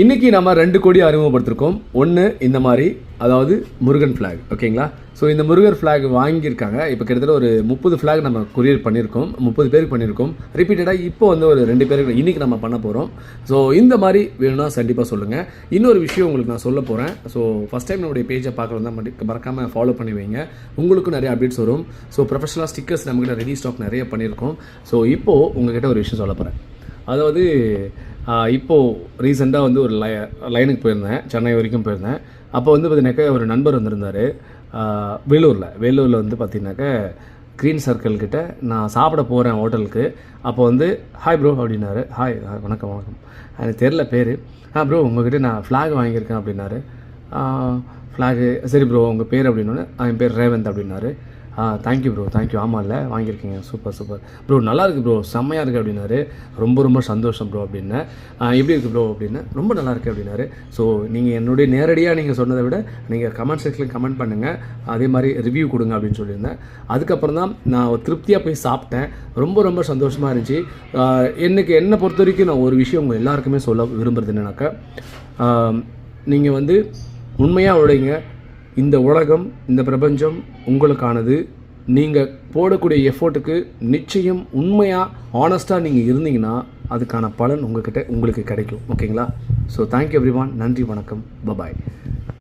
இன்னைக்கு நம்ம ரெண்டு கொடி அறிமுகப்படுத்திருக்கோம். ஒன்று இந்த மாதிரி அதாவது முருகன் ஃப்ளாக் ஓகேங்களா ஸோ இந்த முருகர் ஃப்ளாக் வாங்கியிருக்காங்க. இப்போ கிட்டத்தட்ட ஒரு முப்பது ஃப்ளாக் நம்ம கொரியர் பண்ணியிருக்கோம். முப்பது பேருக்கு பண்ணியிருக்கோம். ரிப்பீட்டடாக இப்போ வந்து ஒரு ரெண்டு பேருக்கு இன்னைக்கு நம்ம பண்ண போகிறோம் ஸோ இந்த மாதிரி வேணும்னா கண்டிப்பாக சொல்லுங்கள் இன்னொரு விஷயம் உங்களுக்கு நான் சொல்ல போகிறேன் ஸோ ஃபஸ்ட் டைம் நம்மளுடைய பேஜை பார்க்குறது தான் மறக்காமல் ஃபாலோ பண்ணி வைங்க. உங்களுக்கும் நிறைய அப்டேட்ஸ் வரும். ஸோ ப்ரொஃபஷனலாக ஸ்டிக்கர்ஸ் நம்மகிட்ட ரெடி ஸ்டாக் நிறைய பண்ணியிருக்கோம். ஸோ இப்போது உங்ககிட்ட ஒரு விஷயம் சொல்ல போகிறேன் அதாவது இப்போது ரீசெண்டாக வந்து ஒரு லை லைனுக்கு போயிருந்தேன். சென்னை வரைக்கும் போயிருந்தேன். அப்போ வந்து பார்த்தீங்கன்னாக்கா ஒரு நண்பர் வந்திருந்தார். வேலூரில். வேலூரில் வந்து பார்த்தீங்கன்னாக்கா க்ரீன் சர்க்கிள் கிட்ட நான் சாப்பிட போகிறேன் ஹோட்டலுக்கு. அப்போ வந்து ஹாய் ப்ரோ அப்படின்னாரு. ஹாய் வணக்கம் வணக்கம். எனக்கு தெரில பேர். ஆ ப்ரோ உங்ககிட்ட நான் ஃப்ளாக் வாங்கியிருக்கேன் அப்படின்னாரு. ஃப்ளாகு சரி ப்ரோ உங்கள் பேர் அப்படின்னோடனே என் பேர் ரேவந்த் அப்படின்னாரு. ஆ தேங்க்யூ ப்ரோ தேங்க்யூ ஆமாம் இல்லை. வாங்கியிருக்கீங்க. சூப்பர் சூப்பர் ப்ரோ நல்லா இருக்கு ப்ரோ செம்மையாக இருக்குது அப்படின்னாரு. ரொம்ப ரொம்ப சந்தோஷம் ப்ரோ அப்படின்னு. எப்படி இருக்குது ப்ரோ அப்படின்னு? ரொம்ப நல்லா இருக்குது அப்படின்னாரு. ஸோ நீங்கள் என்னுடைய நேரடியாக நீங்கள் சொன்னதை விட நீங்கள் கமெண்ட் செக்ஷனில் கமெண்ட் பண்ணுங்கள் அதே மாதிரி ரிவ்யூ கொடுங்க அப்படின்னு சொல்லியிருந்தேன். அதுக்கப்புறம் தான் நான் ஒரு திருப்தியாக போய் சாப்பிட்டேன். ரொம்ப ரொம்ப சந்தோஷமாக இருந்துச்சு. எனக்கு என்னை பொறுத்த வரைக்கும் நான் ஒரு விஷயம் உங்கள் எல்லாருக்குமே சொல்ல விரும்புறது என்னன்னாக்கா நீங்கள் வந்து உண்மையாக உழைங்க. இந்த உலகம் இந்த பிரபஞ்சம் உங்களுக்கானது. நீங்கள் போடக்கூடிய எஃபோர்ட்டுக்கு நிச்சயம் உண்மையாக ஆனஸ்ட்டாக நீங்கள் இருந்தீங்கன்னா அதுக்கான பலன் உங்கள்கிட்ட உங்களுக்கு கிடைக்கும். ஓகேங்களா? ஸோ தேங்க்யூ எவ்ரி நன்றி வணக்கம். பபாய்